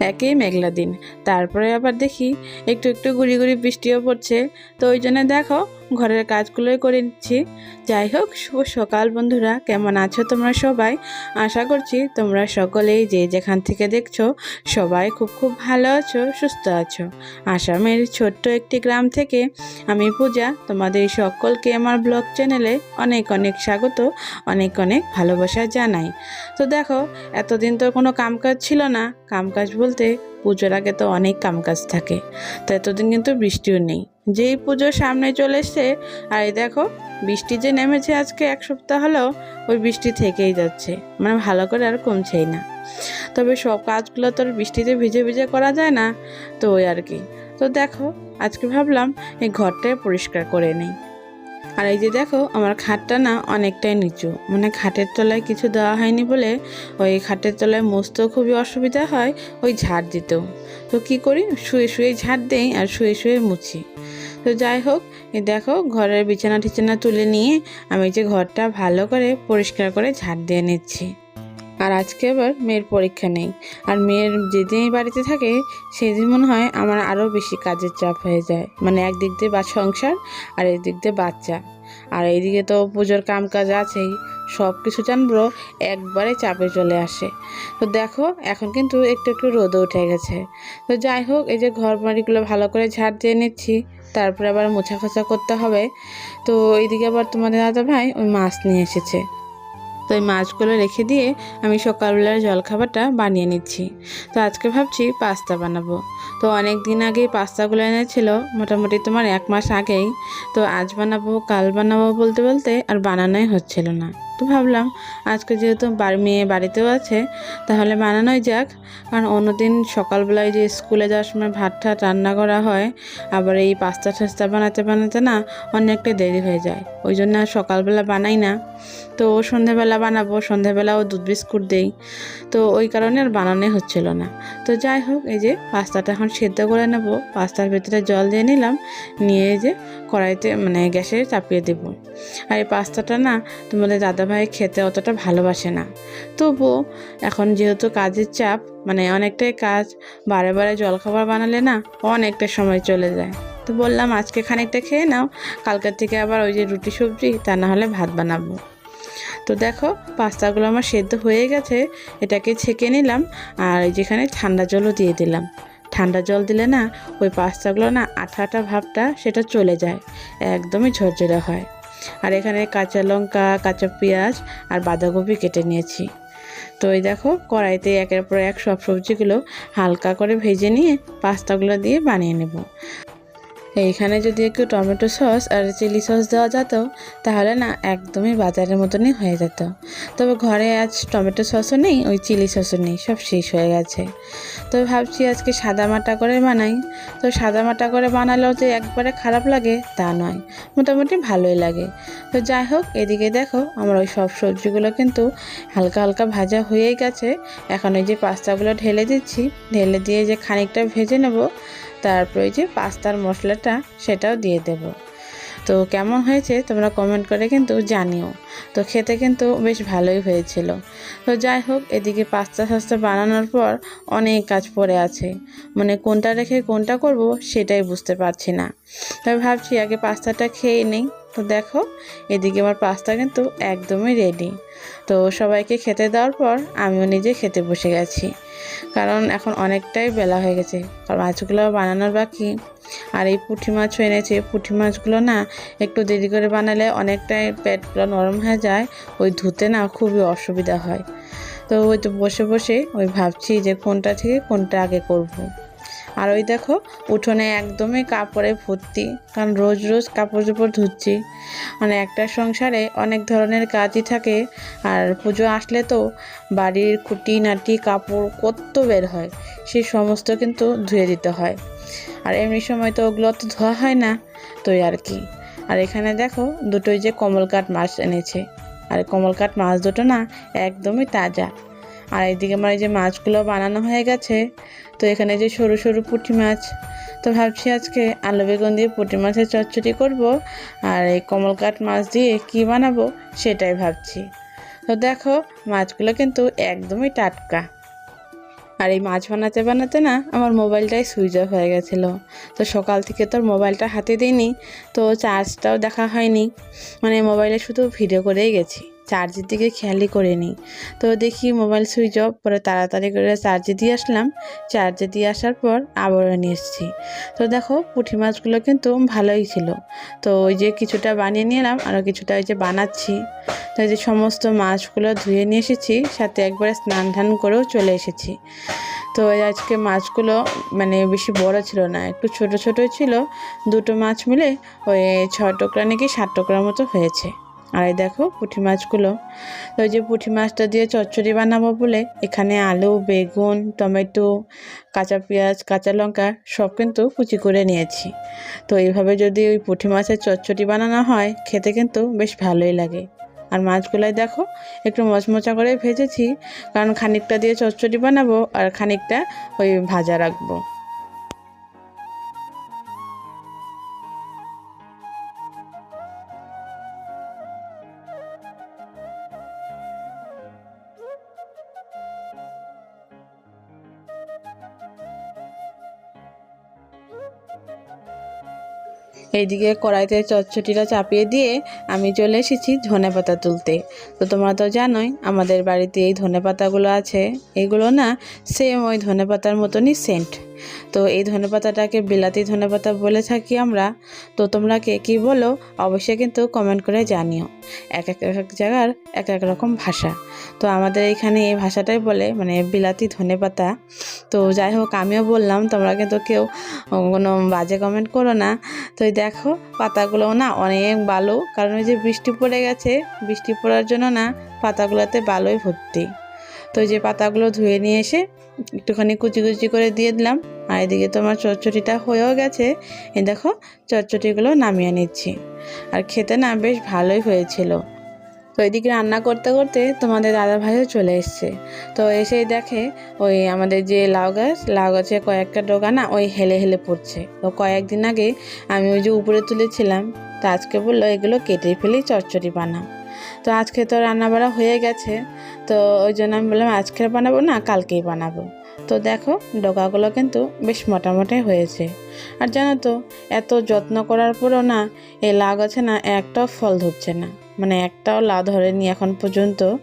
একই মেঘলা দিন। তারপরে আবার দেখি একটু একটু গুড়ি গুড়ি বৃষ্টিও পড়ছে। তো ওই জন্য দেখো ঘরের কাজগুলোই করে নিচ্ছি। যাই হোক, শুভ সকাল বন্ধুরা। কেমন আছো তোমরা সবাই? আশা করছি তোমরা সকলেই যে যেখান থেকে দেখছ, সবাই খুব খুব ভালো আছো, সুস্থ আছো। আসামের ছোট্ট একটি গ্রাম থেকে আমি পূজা। তোমাদের সকলকে আমার ব্লগ চ্যানেলে অনেক অনেক স্বাগত, অনেক অনেক ভালোবাসা জানাই। তো দেখো, এতদিন তো কোনো কামকাজ ছিল না। কামকাজ বলতে পুজোর আগে তো অনেক কামকাজ থাকে। তো এতদিন কিন্তু বৃষ্টিও নেই। যেই পুজো সামনে চলে এসছে, আর এই দেখো, বৃষ্টি যে নেমেছে আজকে এক সপ্তাহ হলো, ওই বৃষ্টি থেকেই যাচ্ছে। মানে ভালো করে আর কমছেই না। তবে সব কাজগুলো তো বৃষ্টিতে ভিজে ভিজে করা যায় না, তো ওই আর কি। তো দেখো, আজকে ভাবলাম এই ঘরটাই পরিষ্কার করে নেই। আর এই যে দেখো, আমার খাটটা না অনেকটাই নিচু। মানে খাটের তলায় কিছু দেওয়া হয়নি বলে, ওই খাটের তলায় মুছতেও খুবই অসুবিধা হয়, ওই ঝাড় দিতেও। তো কি করি? শুয়ে শুয়ে ঝাড় দেই আর শুয়ে শুয়ে মুছি। তো যাই হোক দেখো ঘরের বিছানা টিছানা তুলে নিয়ে আমি যে ঘরটা ভালো করে পরিষ্কার করে ঝাড় দিয়ে নিচ্ছি। আর আজকে আবার মেয়ের পরীক্ষা নেই। আর মেয়ের যেদিন বাড়িতে থাকে, সেদিন মনে হয় আমার আরও বেশি কাজের চাপ হয়ে যায়। মানে একদিক দিয়ে বা সংসার আর একদিক দিয়ে বাচ্চা। আর এইদিকে তো পুজোর কাম কাজ আছেই, সব কিছু জানব, একবারে চাপে চলে আসে। তো দেখো, এখন কিন্তু একটু একটু রোদও উঠে গেছে। তো যাই হোক, এই যে ঘর বাড়িগুলো ভালো করে ঝাড় দিয়ে নিচ্ছি, তারপরে আবার মোছা খোঁচা করতে হবে। তো এইদিকে আবার তোমাদের দাদা ভাই ওই মাছ নিয়ে এসেছে। তো এই মাছগুলো রেখে দিয়ে আমি সকালবেলার জলখাবারটা বানিয়ে নিচ্ছি। তো আজকে ভাবছি পাস্তা বানাবো। তো অনেক দিন আগেই পাস্তাগুলো এনেছিল, মোটামুটি তোমার এক মাস আগেই। তো আজ বানাবো, কাল বানাবো বলতে বলতে আর বানানোই হচ্ছিল না। তো ভাবলাম, আজকে যেহেতু বাড়ি মেয়ে বাড়িতেও আছে, তাহলে বানানোই যাক। কারণ অন্যদিন সকালবেলায় যে স্কুলে যাওয়ার সময় ভাত ঠাত রান্না করা হয়, আবার এই পাস্তা ঠাস্তা বানাতে বানাতে না অনেকটা দেরি হয়ে যায়। ওই জন্য আর সকালবেলা বানাই না। তো সন্ধেবেলা বানাবো, সন্ধেবেলাও দুধ বিস্কুট দেই। তো ওই কারণে আর বানানোই হচ্ছিল না। তো যাই হোক, এই যে পাস্তাটা এখন সেদ্ধ করে নেব। পাস্তার ভেতরে জল দিয়ে নিলাম, নিয়ে যে কড়াইতে মানে গ্যাসে চাপিয়ে দেব। আর এই পাস্তাটা না তোমাদের দাদাভাই খেতে অতটা ভালোবাসে না। তবুও এখন যেহেতু কাজের চাপ মানে অনেকটাই কাজ, বারে বারে জলখাবার বানালে না অনেকটা সময় চলে যায়। তো বললাম, আজকে খানিকটা খেয়ে নাও, কালকের থেকে আবার ওই যে রুটি সবজি, তা না হলে ভাত বানাবো। তো দেখো, পাস্তাগুলো আমার সেদ্ধ হয়ে গেছে, এটাকে ছেঁকে নিলাম আর যেখানে ঠান্ডা জলও দিয়ে দিলাম। ঠান্ডা জল দিলে না, ওই পাস্তাগুলো না আঠা আঠা ভাবটা সেটা চলে যায়, একদমই ঝরঝরে হয়। আর এখানে কাঁচা লঙ্কা, কাঁচা পেঁয়াজ আর বাঁধাকপি কেটে নিয়েছি। তো এই দেখো, কড়াইতে একের পর এক সব সবজিগুলো হালকা করে ভেজে নিয়ে পাস্তাগুলো দিয়ে বানিয়ে নেব। এইখানে যদি একটু টমেটো সস আর চিলি সস দেওয়া যেত, তাহলে না একদমই বাজারের মতনই হয়ে যেত। তবে ঘরে আজ টমেটো সসও নেই, ওই চিলি সসও নেই, সব শেষ হয়ে গেছে। তো ভাবছি আজকে সাদা মাটা করে বানাই। তো সাদা মাটা করে বানালেও যে একবারে খারাপ লাগে, তা নয়, মোটামুটি ভালোই লাগে। তো যাই হোক, এদিকে দেখো, আমার ওই সব সবজিগুলো কিন্তু হালকা হালকা ভাজা হয়েই গেছে। এখন ওই যে পাস্তাগুলো ঢেলে দিচ্ছি, ঢেলে দিয়ে যে খানিকটা ভেজে নেব তারপর যে পাস্তার মশলাটা সেটাও দিয়ে দেব। তো কেমন হয়েছে তোমরা কমেন্ট করে কিন্তু জানিও। তো খেতে কিন্তু বেশ ভালোই হয়েছিল। তো যাই হোক, এদিকে পাস্তা সাস্তা বানানোর পর অনেক কাজ পড়ে আছে। মানে কোনটা রেখে কোনটা করব সেটাই বুঝতে পারছি না। তবে ভাবছি আগে পাস্তাটা খেয়ে নেই। তো দেখো, এদিকে আমার পাস্তা কিন্তু একদমই রেডি তো সবাইকে খেতে দেওয়ার পর আমিও নিজে খেতে বসে গেছি। কারণ এখন অনেকটাই বেলা হয়ে গেছে কারণ মাছগুলো বানানোর বাকি। আর এই পুঁটি মাছও এনেছে পুঁটি মাছগুলো না একটু দেরি করে বানালে অনেকটাই পেটগুলো নরম হয়ে যায়, ওই ধুতে না খুবই অসুবিধা হয়। তো ওই তো বসে বসে ওই ভাবছি যে কোনটা থেকে কোনটা আগে করব। আর ওই দেখো, উঠোনে একদমই কাপড়ে ভর্তি, কারণ রোজ রোজ কাপড় চোপড় ধুচ্ছি। মানে একটা সংসারে অনেক ধরনের কাজই থাকে, আর পুজো আসলে তো বাড়ির খুঁটি নাটি কাপড় কত বের হয় সেই সমস্ত কিন্তু ধুয়ে দিতে হয়। আর এমনি সময় তো ওগুলো তো ধোয়া হয় না, তো আর কি। আর এখানে দেখো, দুটোই যে কমলকাট মাছ এনেছে। আর কমলকাট মাছ দুটো না, একদমই তাজা। আর এইদিকে আমার এই যে মাছগুলো বানানো হয়ে গেছে, তো এখানে যে সরু সরু পুঁটি মাছ, তো ভাবছি আজকে আলু বেগুন দিয়ে পুঁটি মাছের চচ্চড়ি করব আর এই কমলকাট মাছ দিয়ে কি বানাবো সেটাই ভাবছি। তো দেখো, মাছগুলো কিন্তু একদমই টাটকা। আর এই মাছ বানাতে বানাতে না আমার মোবাইলটাই সুইচ অফ হয়ে গেছিল। তো সকাল থেকে তোর মোবাইলটা হাতে দিইনি, তো চার্জটাও দেখা হয়নি। মানে মোবাইলে শুধু ভিডিও করেই গেছি। চার্জের দিকে খেয়ালই করিনি তো দেখি মোবাইল সুইচ অফ, পরে তাড়াতাড়ি করে চার্জে দিয়ে আসলাম। চার্জে দিয়ে আসার পর আবারও নিয়ে এসেছি। তো দেখো, পুঁটি মাছগুলো কিন্তু ভালোই ছিল। তো ওই যে কিছুটা বানিয়ে নিলাম, আরও কিছুটা ওই যে বানাচ্ছি। তো যে সমস্ত মাছগুলো ধুয়ে নিয়ে এসেছি, সাথে একবারে স্নান ধান করেও চলে এসেছি। তো আজকে মাছগুলো মানে বেশি বড় ছিল না, একটু ছোট ছোটই ছিল। দুটো মাছ মিলে ওই ছ টুকরা নাকি সাত টুকরার মতো হয়েছে। আর এই দেখো পুঁটি মাছগুলো। তো ওই যে পুঁটি মাছটা দিয়ে চচ্চড়ি বানাবো বলে এখানে আলু, বেগুন, টমেটো, কাঁচা পেঁয়াজ, কাঁচা লঙ্কা সব কিন্তু কুচি করে নিয়েছি। তো এইভাবে যদি ওই পুঁটি মাছের চচ্চড়ি বানানো হয়, খেতে কিন্তু বেশ ভালোই লাগে। আর মাছগুলাই দেখো একটু মচমচা করে ভেজেছি, কারণ খানিকটা দিয়ে চচ্চড়ি বানাবো আর খানিকটা ওই ভাজা রাখব। এইদিকে কড়াইতে চচ্চটিটা চাপিয়ে দিয়ে আমি চলে এসেছি ধনে পাতা তুলতে। তো তোমরা তো জানোই, আমাদের বাড়িতে এই ধনে পাতাগুলো আছে। এগুলো না সেম ওই ধনে পাতার মতনই সেন্ট তো এই ধনেপাতাটাকে বিলাতি ধনেপাতা বলে থাকি আমরা। তো তোমরা কে কী বলো, অবশ্যই কিন্তু কমেন্ট করে জানিও। এক এক এক জায়গার এক এক রকম ভাষা। তো আমাদের এখানে এই ভাষাটাই বলে মানে বিলাতি ধনেপাতা। তো যাই হোক, আমিও বললাম, তোমরা কিন্তু কেউ কোনো বাজে কমেন্ট করো না। তো দেখো, পাতাগুলো না অনেক ভালো কারণ ওই যে বৃষ্টি পড়ে গেছে, বৃষ্টি পড়ার জন্য না পাতাগুলোতে ভালোই ভর্তি। তো যে পাতাগুলো ধুয়ে নিয়ে এসে একটুখানি কুচি কুচি করে দিয়ে দিলাম। আর এদিকে তোমার চচ্চড়িটা হয়েও গেছে। এই দেখো, চচ্চড়িগুলো নামিয়ে নিচ্ছি। আর খেতে না বেশ ভালোই হয়েছিল। তো এদিকে রান্না করতে করতে তোমাদের দাদা ভাইও চলে এসছে। তো এসেই দেখে ওই আমাদের যে লাউ গাছ, লাউ গাছে কয়েকটা ডোকা না ওই হেলে হেলে পড়ছে। তো কয়েকদিন আগে আমি ওই যে উপরে তুলেছিলাম, তো আজকে বলল এগুলো কেটে ফেলেই চচ্চড়ি বানাও। তো আজকে তো রান্না রান্নাবাড়া হয়ে গেছে। তো ওই জন্য আমি বললাম, আজকে বানাবো না, কালকেই বানাবো। তো দেখো, ডগাগুলো কিন্তু বেশ মোটামুটি হয়েছে। আর জানো তো, এত যত্ন করার পরও না, এই লাউ গাছে না একটাও ফল ধরছে না। মানে একটাও লা ধরেনি এখন পর্যন্ত।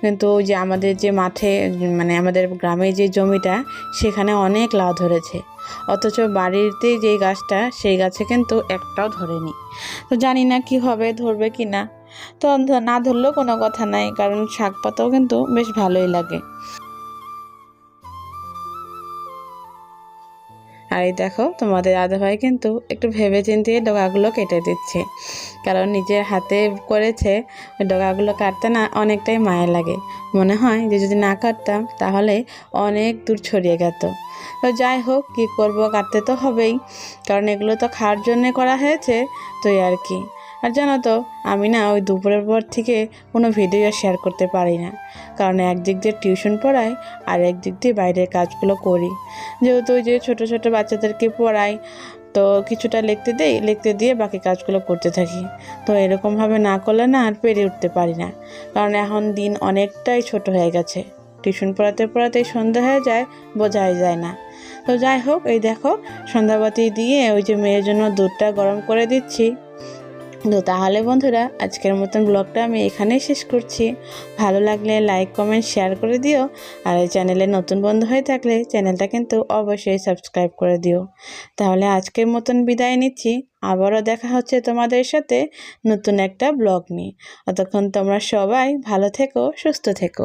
কিন্তু ওই যে আমাদের যে মাঠে মানে আমাদের গ্রামে যে জমিটা, সেখানে অনেক লা ধরেছে। অথচ বাড়িতে যে গাছটা, সেই গাছে কিন্তু একটাও ধরেনি। তো জানি না কি হবে, ধরবে কি না। তো না ধরলেও কোনো কথা নাই, কারণ শাক পাতাও কিন্তু বেশ ভালোই লাগে। আর এই দেখো, তোমাদের দাদা ভাই কিন্তু একটু ভেবে চিন্তিয়ে ডগাগুলো কেটে দিচ্ছে। কারণ নিজের হাতে করেছে ওই ডগাগুলো কাটতে না অনেকটাই মায়া লাগে। মনে হয় যে যদি না কাটতাম, তাহলে অনেক দূর ছড়িয়ে গেত। তো যাই হোক, কী করব, কাটতে তো হবেই। কারণ এগুলো তো খাওয়ার জন্যে করা হয়েছে, তো আর কি। আর জানো তো, আমি না ওই দুপুরের পর থেকে কোনো ভিডিও শেয়ার করতে পারি না। কারণ একদিক দিয়ে টিউশন পড়াই, আর একদিক দিয়ে বাইরের কাজগুলো করি। যেহেতু ওই যে ছোটো ছোটো বাচ্চাদেরকে পড়াই, তো কিছুটা লিখতে দেই, লিখতে দিয়ে বাকি কাজগুলো করতে থাকি। তো এরকমভাবে না করলে না আর পেরে উঠতে পারি না। কারণ এখন দিন অনেকটাই ছোট হয়ে গেছে। টিউশন পড়াতে পড়াতেই সন্ধ্যা হয়ে যায়, বোঝাই যায় না। তো যাই হোক, এই দেখো, সন্ধ্যাবাতি দিয়ে ওই যে মেয়ের জন্য দুধটা গরম করে দিচ্ছি। তো তাহলে বন্ধুরা, আজকের মতন ব্লগটা আমি এখানেই শেষ করছি। ভালো লাগলে লাইক কমেন্ট শেয়ার করে দিও। আর এই চ্যানেলে নতুন বন্ধু হয়ে থাকলে চ্যানেলটা কিন্তু অবশ্যই সাবস্ক্রাইব করে দিও। তাহলে আজকের মতন বিদায় নিচ্ছি। আবারও দেখা হচ্ছে তোমাদের সাথে নতুন একটা ব্লগ নিয়ে। অতক্ষণ তোমরা সবাই ভালো থেকো, সুস্থ থেকো।